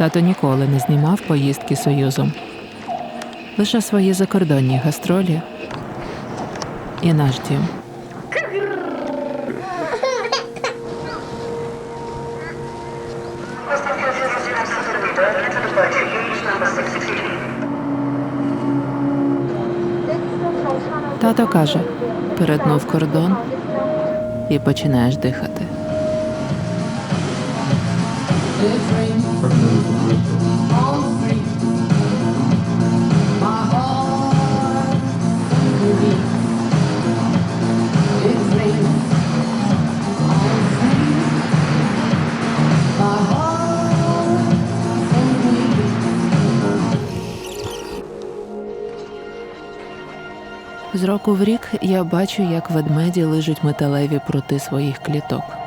Тато ніколи не знімав поїздки Союзом. Лише свої закордонні гастролі і наш дім. Тато каже: перетнув кордон і починаєш дихати. З року в рік я бачу, як ведмеді лижуть металеві прути своїх кліток.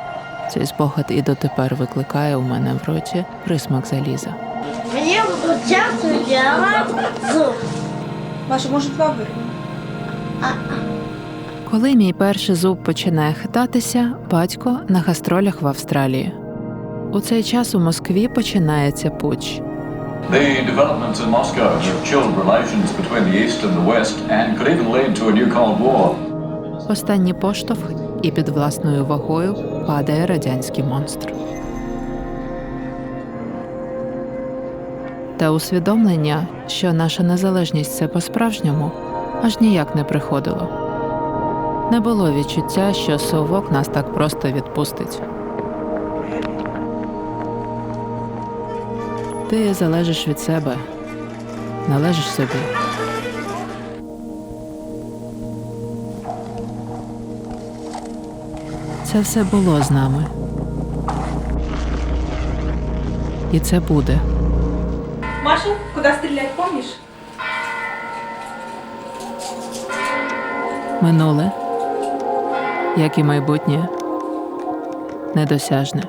Цей спогад і дотепер викликає у мене в роті присмак заліза. Будут часто делать зуб. Маша, може два? Коли мій перший зуб починає хитатися, батько на гастролях в Австралії. У цей час у Москві починається путч. The developments in Moscow have chilled relations between the East and the West and could even lead to a new Cold War. Останній поштовх, і під власною вагою падає радянський монстр. Та усвідомлення, що наша незалежність це по-справжньому, аж ніяк не приходило. Не було відчуття, що совок нас так просто відпустить. Ти залежиш від себе, належиш собі. Це все було з нами. І це буде. Маша, куди стрілять, помніш? Минуле, як і майбутнє, недосяжне.